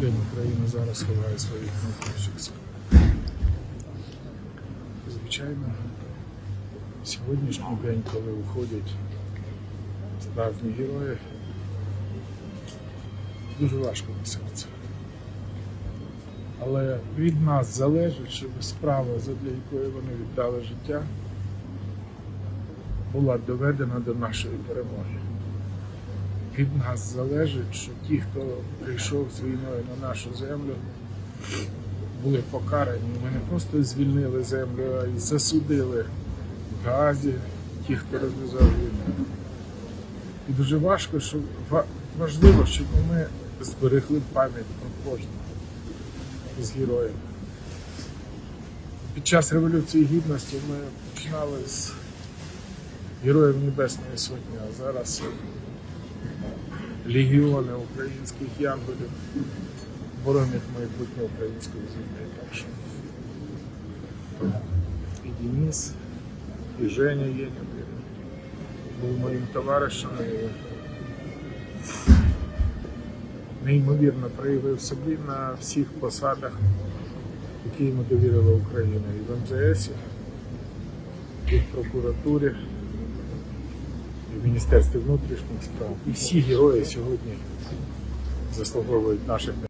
день Україна зараз ховає своїх найкращих. Звичайно, сьогоднішній день, коли уходять справжні герої, дуже важко на серце. Але від нас залежить, щоб справа, задля якої вони віддали життя, була доведена до нашої перемоги. Від нас залежить, що ті, хто прийшов з війною на нашу землю, були покарані. Ми не просто звільнили землю, а й засудили в Газі ті, хто розв'язав війну. І дуже важко, що важливо, щоб ми зберегли пам'ять про кожного з героїв. Під час Революції Гідності ми починали з Героїв Небесної Сотні, а зараз легіони українських янголів боронять майбутнє української землі. Так що і Денис, і Женя Єнін був моїм товаришем. І неймовірно проявив собі на всіх посадах, які йому довірила Україна. І в МЗС, і в прокуратурі, Міністерстві внутрішніх справ. І всі герої сьогодні заслуговують наших